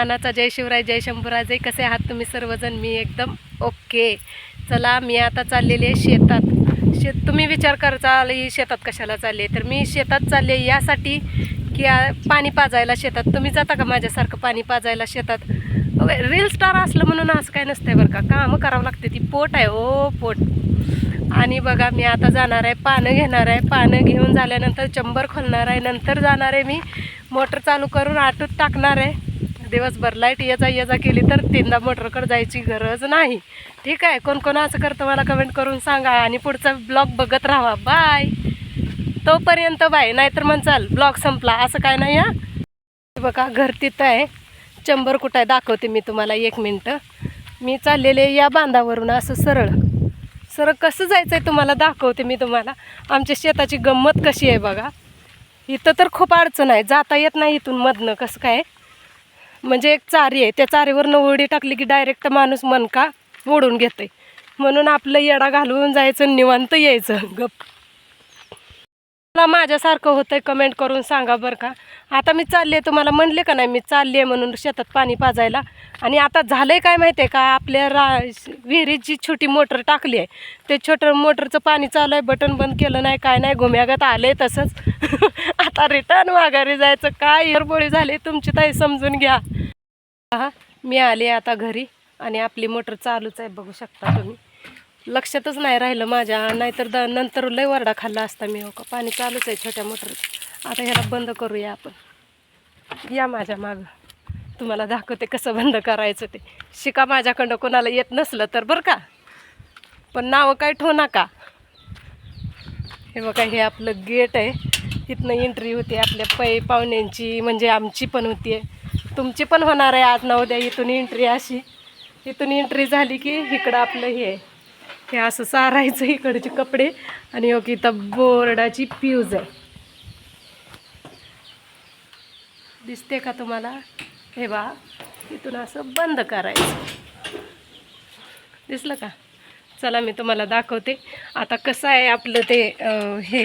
नानाचा जय शिवराय जय शंभूराजे. कसे आहात तुम्ही सर्वजण? मी एकदम ओके. चला मी आता चाललेली आहे शेतात. शेत तुम्ही विचार कराल ही शेतात कशाला चालली आहे? तर मी शेतात चालले यासाठी की पाणी पाजायला शेतात. तुम्ही जाता का माझ्यासारखं पाणी पाजायला शेतात? रील स्टार असलं म्हणून असं काय नसतंय बरं का. कामं करावं लागते ती पोट आहे ओ पोट. आणि बघा मी आता जाणार आहे पानं घेणार आहे. पानं घेऊन झाल्यानंतर चंबर खोलणार आहे. नंतर जाणार आहे मी. मोटर चालू करून आटूत टाकणार आहे. दिवसभर लाइट ये जा ये जा केली तर तीनदा मोटरकडे जायची गरज नाही. ठीक आहे? कोण कोण असं करतं मला कमेंट करून सांगा आणि पुढचा ब्लॉग बघत राहा. बाय तोपर्यंत बाय. नाहीतर मग चाल ब्लॉग संपला. असं काय नाही हा? बघा घर तिथं आहे. चंबर कुठं आहे? दाखवते मी तुम्हाला एक मिनटं मी चाललेले या बांधावरून असं सरळ. सरळ कसं जायचं आहे तुम्हाला दाखवते मी तुम्हाला. आमच्या शेताची गंमत कशी आहे बघा. इथं तर खूप अडचण आहे. जाता येत नाही इथून मधनं. कसं काय? म्हणजे एक चारी आहे. त्या चारीवरनं उडी टाकली की डायरेक्ट माणूस मनका ओढून घेते म्हणून आपलं येडा घालवून जायचं निवांत यायचं. गप. मला माझ्यासारखं होतंय कमेंट करून सांगा बरं का. आता मी चालले तुम्हाला म्हणले का नाही मी चालली आहे म्हणून शेतात पाणी पाजायला. आणि आता झालं आहे काय माहिती आहे का आपल्या रा विहिरीत जी छोटी मोटर टाकली आहे ते छोटं मोटरचं पाणी चालू आहे बटन बंद केलं नाही काय नाही घुम्यागत आले तसंच. आता रिटर्न माघारी जायचं काय इरबोळी झाली तुमची ताई समजून घ्या. हा मी आले आता घरी आणि आपली मोटर चालूच आहे बघू शकता तुम्ही. लक्षातच नाही राहिलं माझ्या. नाहीतर द नंतर लय वरडा खाल्ला असता मी हो का. पाणी चालूच आहे छोट्या मोटर. आता ह्याला बंद करूया आपण. या माझ्या मागं. तुम्हाला दाखवते कसं बंद करायचं ते. शिका माझ्याकडं कोणाला येत नसलं तर बरं का. पण नावं काय ठेवू नका. हे बघा हे आपलं गेट आहे. तिथनं एंट्री होती आपल्या पै पाहुण्यांची म्हणजे आमची पण होती. आहे तुमची पण होणार आहे आज ना उद्या इथून एंट्री अशी. इथून एंट्री झाली की इकडं आपलं हे आहे. हे असं सारायचं इकडचे कपडे. आणि हो इथं बोर्डाची फ्यूज आहे. दिसते का तुम्हाला? हे बा इथून असं बंद करायचं. दिसलं का? चला मी तुम्हाला दाखवते. आता कसं आहे आपलं ते हे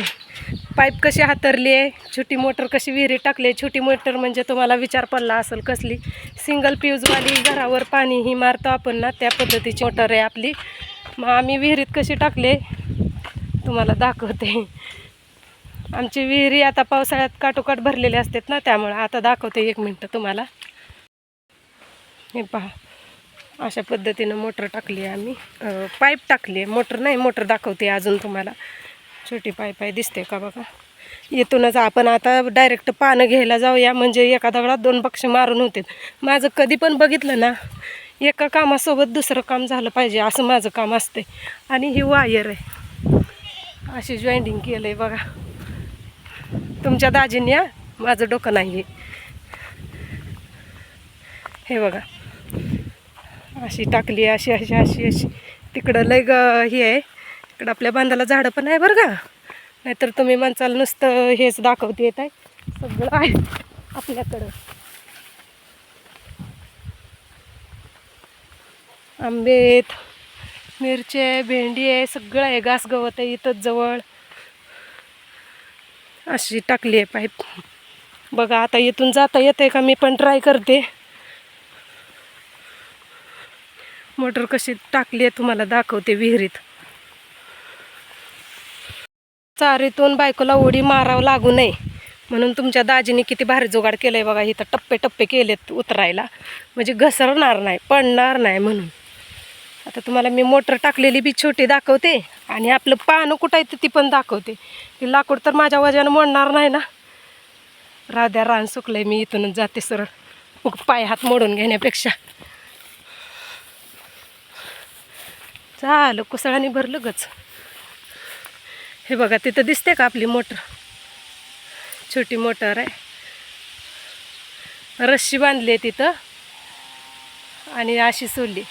पाईप कशी हातरली आहे? छोटी मोटर कशी विहिरीत टाकली आहे? छोटी मोटर म्हणजे तुम्हाला विचार पडला असेल कसली? सिंगल प्यूजवाली घरावर पाणी ही मारतो आपण ना त्या पद्धतीची मोटर आहे आपली. मग आम्ही विहिरीत कशी टाकले तुम्हाला दाखवते. आमची विहिरी आता पावसाळ्यात काटोकाट भरलेले असतात ना त्यामुळं आता दाखवते एक मिनटं तुम्हाला. हे पहा अशा पद्धतीनं मोटर टाकली आहे आम्ही पाईप टाकली आहे मोटर नाही मोटर दाखवते अजून तुम्हाला. छोटी पाईप आहे दिसते का बघा? येथूनच आपण आता डायरेक्ट पानं घ्यायला जाऊया म्हणजे एका दगडात दोन पक्ष मारून होते. माझं कधी पण बघितलं ना एका कामासोबत दुसरं काम झालं पाहिजे असं माझं काम असते आणि ही वायर आहे. अशी जॉईंटिंग केलं आहे बघा. तुमच्या दाजीने या माझं डोकं नाही आहे हे बघा. अशी टाकली अशी अशी अशी अशी. तिकडं लय ग हे आहे. इकडं आपल्या बांधाला झाडं पण आहे बरं का? नाहीतर तुम्ही माणसाला नुसतं हेच दाखवते येत आहे. सगळं आहे आपल्याकडं. आंबेत मिरची आहे भेंडी आहे सगळं आहे. घास गवत आहे इथंच जवळ. अशी टाकली आहे पाईप. बघा आता इथून जाता येते का? मी पण ट्राय करते. मोटर कशी टाकली आहे तुम्हाला दाखवते विहिरीत. चारीतून बायकोला उडी मारावं लागू नये. म्हणून तुमच्या दाजीने किती भारी जोगाड केलं आहे बघा. इथं टप्पे टप्पे केलेत उतरायला. म्हणजे घसरणार नाही पडणार नाही म्हणून. आता तुम्हाला मी मोटर टाकलेली बी छोटी दाखवते आणि आपलं पानं कुठं आहे ती पण दाखवते. ती लाकूड तर माझ्या वजानं मोडणार नाही ना. राध्या रान सुकलंय मी इथूनच जाते सरळ. मग पाय हात मोडून घेण्यापेक्षा. झालं कुसळाने भरलं गच. हे बघा तिथं दिसते का आपली मोटर? छोटी मोटर आहे. रस्सी बांधली आहे तिथं. आणि अशी सोडली.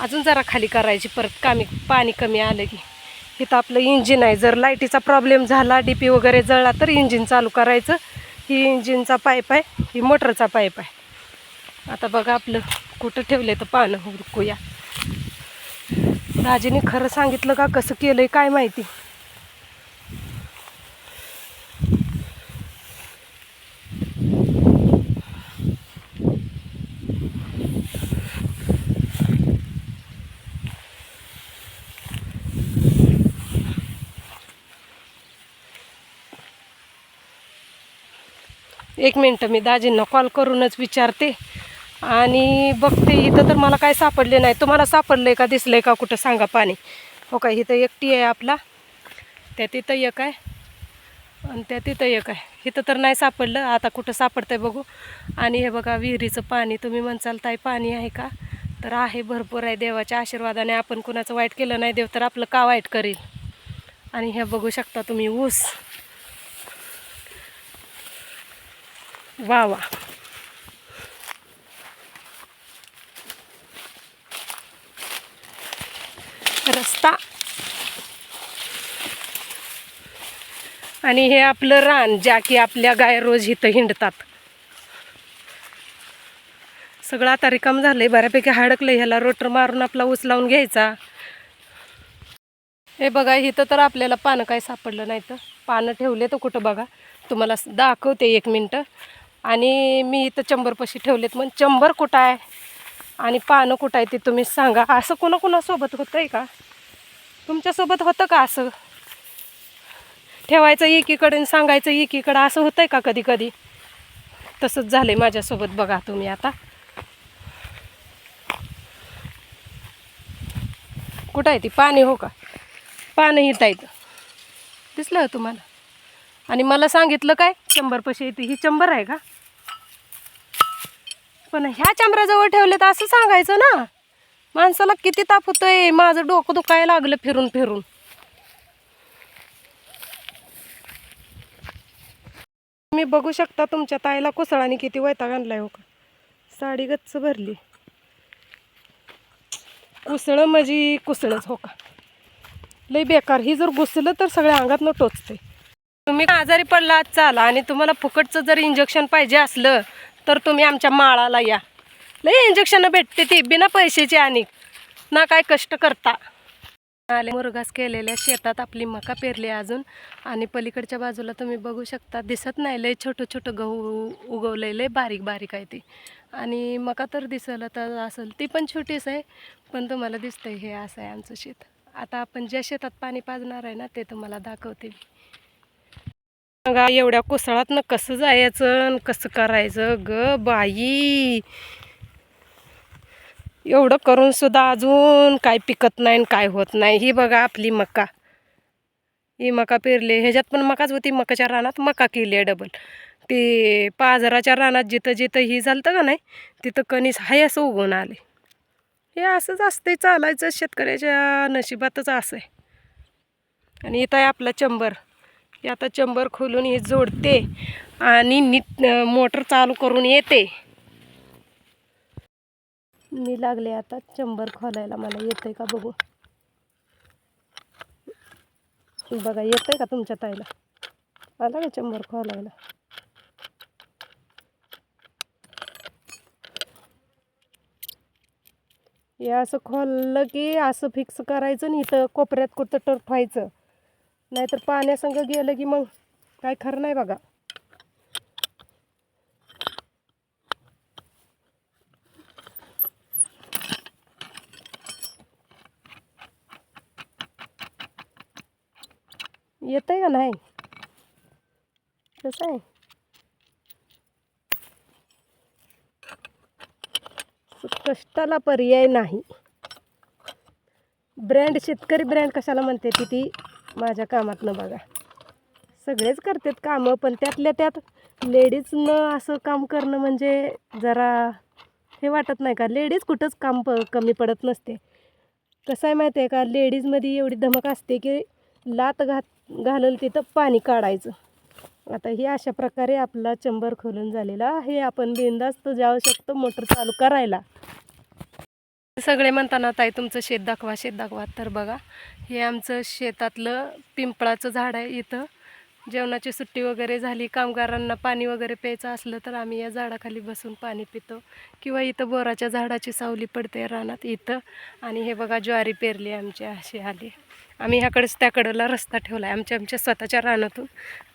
अजून जरा खाली करायची परत कामी पाणी कमी आलं की. इथं आपलं इंजिन आहे जर लाईटीचा प्रॉब्लेम झाला डी पी वगैरे जळला तर इंजिन चालू करायचं. ही इंजिनचा पाईप आहे ही मोटरचा पाईप आहे. आता बघा आपलं कुठं ठेवलं तर पानं हुडकूया राजेने खरं सांगितलं का कसं केलं आहे काय माहिती. एक मिनटं मी दाजींना कॉल करूनच विचारते. आणि बघते इथं तर मला काय सापडले नाही. तुम्हाला सापडलं आहे का दिसलं आहे का कुठं? सांगा पाणी. हो काय इथं एकटी आहे आपला. त्या तिथं एक आहे. आणि त्या तिथं एक आहे. इथं तर नाही सापडलं. आता कुठं सापडतंय बघू. आणि हे बघा विहिरीचं पाणी. तुम्ही म्हणसाल ताई पाणी आहे का? तर आहे भरपूर आहे देवाच्या आशीर्वादाने. आपण कुणाचं वाईट केलं नाही देव तर आपलं का वाईट करील? आणि हे बघू शकता तुम्ही ऊस. वा वा रस्ता आणि हे आपलं रान ज्या की आपल्या गाय रोज इथं हिंडतात. सगळं आता रिकाम झालंय. बऱ्यापैकी हाडकलं ह्याला. रोटर मारून आपला ऊस लावून घ्यायचा. हे बघा इथं तर आपल्याला पानं काय सापडलं नाही तर पानं ठेवले तर कुठं बघा. तुम्हाला दाखवते एक मिनटं. आणि मी इथं चंबरपाशी ठेवलेत. मग चंबर कुठं आहे? आणि पानं कुठं आहे ते तुम्ही सांगा. असं कोणाकोणासोबत होतं आहे का? तुमच्यासोबत होतं का असं? ठेवायचं एकीकडे आणि सांगायचं एकीकडं. असं होतं आहे का कधी कधी तसंच झालं आहे माझ्यासोबत. बघा तुम्ही आता. कुठं आहे ती? पाणी हो का? पाणी येत आहेत. दिसलं तुम्हाला? आणि मला सांगितलं काय? चंबर पशी येते. ही चंबर आहे का? पण ह्या चंबराजवळ ठेवले तर असं सांगायचं ना. माणसाला किती ताप होतोय. माझं डोकं दुखायला लागलं फिरून फिरून. मी बघू शकता तुमच्या ताईला कुसळाने किती वैताग आणलाय हो का? साडी गच्च भरली. कुसळं म्हणजे कुसळच हो का? लई बेकार. ही जर घुसलं तर सगळ्या अंगातनं टोचते तुम्ही आजारी पडलात? चाला. आणि तुम्हाला फुकटचं जर इंजेक्शन पाहिजे असलं तर तुम्ही आमच्या माळाला या. लई इंजेक्शन भेटते ती बिना पैशाची आणि. ना काय कष्ट करता. आले मुरगास केलेल्या शेतात आपली मका पेरली आहे अजून. आणि पलीकडच्या बाजूला तुम्ही बघू शकता दिसत नाही. लय छोटं छोटं गहू उगवलंय लय बारीक बारीक आहे ते. आणि मका तर दिसलं तर असेल ती पण छोटीच आहे. पण तुम्हाला दिसतंय हे असं आहे आमचं शेत. आता आपण ज्या शेतात पाणी पाजणार आहे ना ते तुम्हाला दाखवते मी सांगा एवढ्या कोसळातनं कसं जायचं आणि कसं करायचं ग बाई? एवढं करून सुद्धा अजून काय पिकत नाही आणि काय होत नाही. ही बघा आपली मका. ही मका पेरली. ह्याच्यात पण मकाच होती. मकाच्या रानात मका केली आहे डबल ते पाजराच्या रानात जिथं जिथं ही झालतं का नाही तिथं कणीस हाय असं उगवून आले. हे असंच असते चालायचं. शेतकऱ्याच्या नशिबातच असं आहे. आणि इथं आहे आपला चंबर. आता चंबर खोलून हे जोडते आणि नीट मोटर चालू करून येते. मी लागले आता चंबर खोलायला. मला येतंय का बघू? बघा येतंय का तुमच्या ताईला? आला का चंबर खोलायला? हे असं खोललं की असं फिक्स करायचं आणि इथं कोपऱ्यात कुठं टर्फ व्हायचं नाहीतर पाण्यासंग गेलं की मग काय खरं नाही बघा. येतंय का नाही? कसं आहे? कष्टाला पर्याय नाही. ब्रँड शेतकरी ब्रँड कशाला म्हणते ती ती? माझ्या कामातनं बघा. सगळेच करतात कामं पण त्यातल्या त्यात लेडीजनं असं काम करणं म्हणजे जरा हे वाटत नाही का? लेडीज कुठंच काम प कमी पडत नसते. कसं आहे माहिती आहे का? लेडीजमध्ये एवढी धमक असते की लात घात घालल तिथं पाणी काढायचं. आता हे अशा प्रकारे आपला चंबर खोलून झालेला आहे. आपण बिंदास्त जाऊ शकतो मोटर चालू करायला. सगळे म्हणताना ताई तुमचं शेत दाखवा शेत दाखवा. तर बघा हे आमचं शेतातलं पिंपळाचं झाड आहे इथं. जेवणाची सुट्टी वगैरे झाली कामगारांना पाणी वगैरे प्यायचं असलं तर आम्ही या झाडाखाली बसून पाणी पितो. किंवा इथं बोराच्या झाडाची सावली पडते रानात इथं. आणि हे बघा ज्वारी पेरली आमची अशी आली. आम्ही ह्याकडेच त्याकडला रस्ता ठेवला आहे आमच्या आमच्या स्वतःच्या रानातून.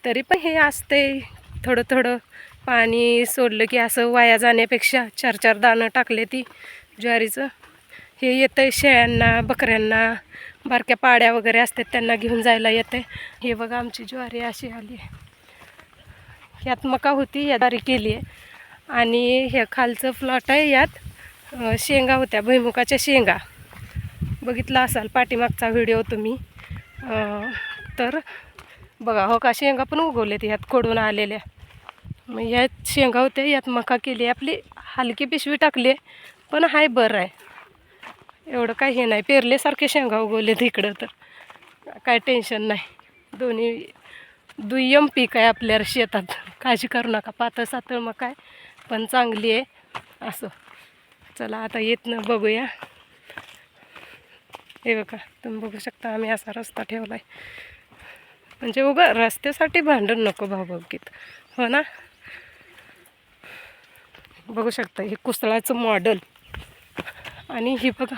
तरी पण हे असते थोडं थोडं पाणी सोडलं की असं वाया जाण्यापेक्षा चार चार दाणं टाकले ती ज्वारीचं. हे येतं आहे शेळ्यांना बकऱ्यांना बारक्या पाड्या वगैरे असतात त्यांना घेऊन जायला येते हे बघा आमची ज्वारी अशी आली आहे. यात मका होती या दारी केली आहे. आणि ह्या खालचं प्लॉट आहे यात शेंगा होत्या भुईमुगाच्या शेंगा. बघितला असाल पाठीमागचा व्हिडिओ तुम्ही. तर बघा हो का शेंगा पण उगवल्यात यात कोडून आलेल्या. मग यात शेंगा होत्या यात मका केली आपली हलकी पिशवी टाकली आहे, पण हाय बरं आहे. एवढं काही हे नाही. पेरलेसारखे शेंगा उगवलेत इकडं तर. काय टेन्शन नाही. दोन्ही दुय्यम पीक आहे आपल्या शेतात. काळजी करू नका. पातळ सातळ मग काय? पण चांगली आहे. असं. चला आता येत ना बघूया. हे बघा तुम्ही बघू शकता आम्ही असा रस्ता ठेवला आहे म्हणजे उगा रस्त्यासाठी भांडण नको भावभावकीत हो ना? बघू शकता हे कुसळाचं मॉडल आणि हे बघा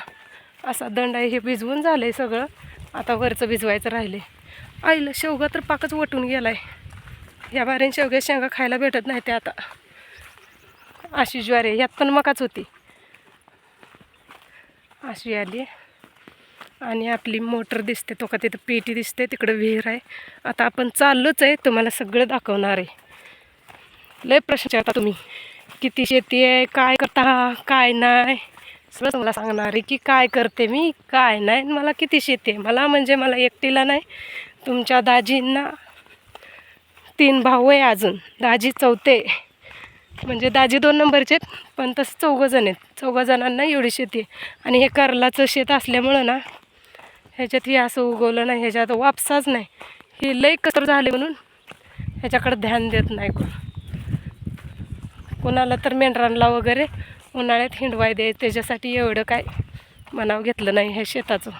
असा दंड आहे हे भिजवून झालं आहे सगळं. आता वरचं भिजवायचं राहिले आईला शेवगा तर पाकच वटून गेला आहे या बारीन शेवग्या शेंगा खायला भेटत नाही ते आता. अशी ज्वारी ह्यात पण मकाच होती. अशी आली. आणि आपली मोटर दिसते तो का तिथं पेटी दिसते तिकडं विहीर आहे. आता आपण चाललोच आहे तुम्हाला सगळं दाखवणार आहे. लय प्रश्न विचारता तुम्ही. किती शेती आहे काय करता काय नाही. सगळं मला सांगणार आहे की काय करते मी काय नाही मला किती शेती आहे. मला म्हणजे मला एकटीला नाही तुमच्या दाजींना तीन भाऊ आहे अजून. दाजी चौथे म्हणजे दाजी दोन नंबरचे आहेत पण तसं चौघं जण आहेत. चौघं जणांना एवढी शेती आहे. आणि हे करलाचं शेत असल्यामुळं ना ह्याच्यात हे असं उगवलं नाही ह्याच्यात वापसाच नाही. ही लई कचर झाली म्हणून ह्याच्याकडे ध्यान देत नाही कोण. कोणाला तर मेंढरांना वगैरे उन्हाळ्यात हिंडवाय दे त्याच्यासाठी एवढं काय मनाव घेतलं नाही ह्या शेताचं.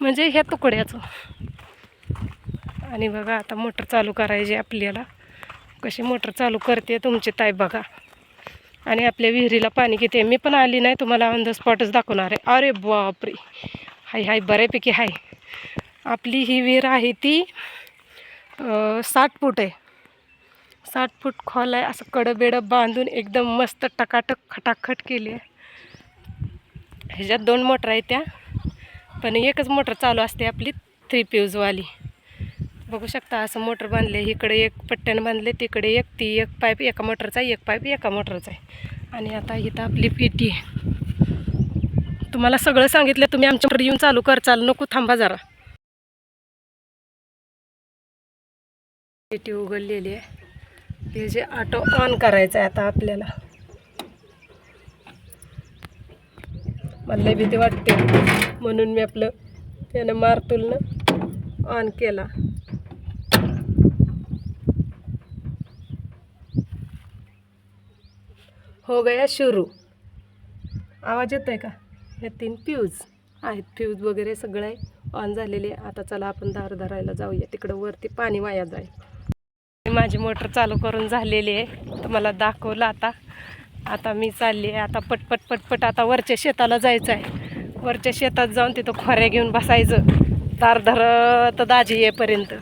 म्हणजे ह्या तुकड्याचं. आणि बघा आता मोटर चालू करायची आपल्याला. कशी मोटर चालू करते तुमची ताई बघा. आणि आपल्या विहिरीला पाणी किती आहे मी पण आली नाही तुम्हाला ऑन द स्पॉटच दाखवणार आहे. अरे बापरे. हाय हाय बऱ्यापैकी हाय. आपली ही विहीर आहे ती साठ फूट आहे. साठ फूट खोल आहे. असं कडंबेडं बांधून एकदम मस्त टकाटक खटाखट केली आहे. ह्याच्यात दोन मोटर आहेत त्या. पण एकच मोटर चालू असते आपली थ्री प्यूजवाली बघू शकता असं मोटर बांधले इकडे एक पट्ट्यानं बांधले तिकडे एक ती एक पाईप एका मोटरचा एक पाईप एका मोटरचा आहे. आणि आता इथं आपली पेटी आहे. तुम्हाला सगळं सांगितलं तुम्ही आमच्या मोटर येऊन चालू कर चालू नको थांबा जरा. पेटी उघडलेली आहे. हे जे ऑटो ऑन करायचं आहे आता आपल्याला. मला लय भीती वाटते. म्हणून मी आपलं त्यानं मारतुलनं ऑन केला. हो गया शुरू. आवाज येतोय का? हे तीन फ्यूज आहेत फ्यूज वगैरे सगळं आहे. ऑन झालेले आहे. आता चला आपण दार धरायला जाऊया. तिकडं वरती पाणी वाया जाईल. माझी मोटर चालू करून झालेली आहे. तुम्हाला दाखवलं आता. आता मी चालली आहे. आता पटपट पटपट आता वरच्या शेताला जायचं आहे. वरच्या शेतात जाऊन तिथं खोऱ्या घेऊन बसायचं. दार धरत दाजी येईपर्यंत.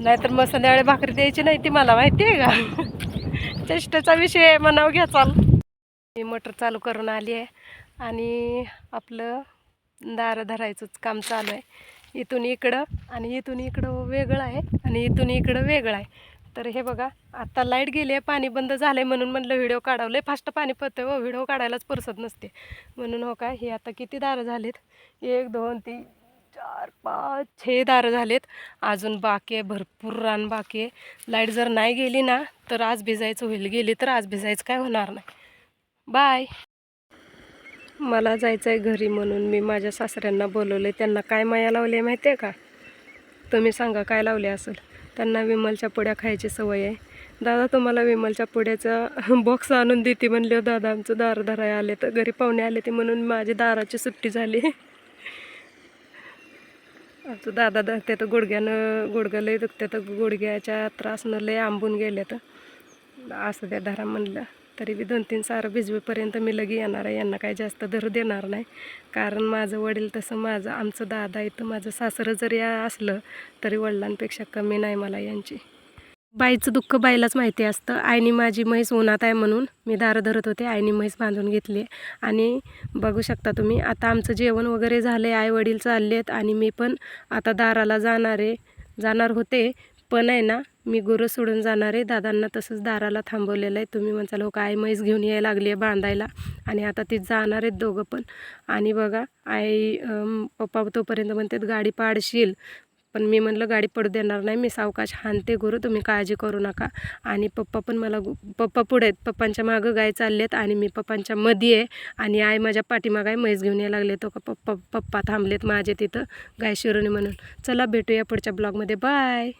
नाहीतर मग संध्याकाळी भाकरी द्यायची नाही ती मला माहिती आहे का? चेष्टेचा विषय म्हणाव घ्या चाल. मी मोटर चालू करून आली आहे. आणि आपलं दार धरायचंच काम चालू आहे. इथून इकडं आणि इथून इकडं वेगळं आहे आणि इथून इकडं वेगळं आहे. तर हे बघा आता लाइट गेली आहे पाणी बंद झालं आहे म्हणून म्हणलं व्हिडिओ काढावले फास्ट पाणी पडतं हो व्हिडिओ काढायलाच परसत नसते. म्हणून हो काय हे आता किती दारं झालेत? एक दोन तीन चार पाच छे दारं झालेत. अजून बाकी आहे भरपूर रान बाकी आहे. लाइट जर नाही गेली ना तर आज भिजायचं होईल. गेली तर आज भिजायचं काय होणार नाही. बाय. मला जायचं आहे घरी म्हणून मी माझ्या सासऱ्यांना बोलवलं आहे त्यांना काय माया लावली आहे माहिती आहे का? तुम्ही सांगा काय लावले असेल. त्यांना विमलच्या पुड्या खायची सवय आहे. दादा तुम्हाला विमलच्या पुड्याचा बॉक्स आणून देते म्हणले दादा आमचं दार धराय आले तर घरी पाहुणे आले ते म्हणून माझी दाराची सुट्टी झाली. आमचं दादा धरते तर गुडघ्यानं गुडघं लय दुखते तर गुडघ्याच्या त्रासनं लय आंबून गेले तर. असं त्या धरा म्हणलं. तरी बी दोन तीन सारं भिजवेपर्यंत मी लगी येणार आहे. यांना काही जास्त धर देणार नाही. कारण माझं वडील तसं माझं आमचं दादा इथं माझं सासरं जरी असलं तरी वडिलांपेक्षा कमी नाही मला यांची. बाईचं दुःख बाईलाच माहिती असतं. आईने माझी म्हैस उन्हात आहे म्हणून मी दारं धरत होते. आईने म्हैस बांधून घेतली आणि बघू शकता तुम्ही आता आमचं जेवण वगैरे झालं आहे आई वडील चालले आहेत आणि मी पण आता दाराला जाणार आहे. जाणार होते. पण आहे ना मी गुरं सोडून जाणार आहे. दादांना तसंच दाराला थांबवलेलं आहे. तुम्ही म्हणसाल हो काय म्हैस घेऊन यायला लागली आहे बांधायला. आणि आता ती जाणार आहेत दोघं पण. आणि बघा आई पप्पा तोपर्यंत म्हणतात गाडी पाडशील. पण मी म्हणलं गाडी पडू देणार नाही. मी सावकाश हानते गुरु. तुम्ही काळजी करू नका. आणि पप्पा पण मला पप्पा पुढे आहेत. पप्पांच्या मागं गाय चाललेत आणि मी पप्पांच्या मध्ये आहे. आणि आई माझ्या पाठीमागं आहे. म्हैस घेऊन यायला लागले तो का पप्पा पप्पा थांबलेत माझे तिथं गाय शिरोनी म्हणून. चला भेटूया पुढच्या ब्लॉगमध्ये. बाय!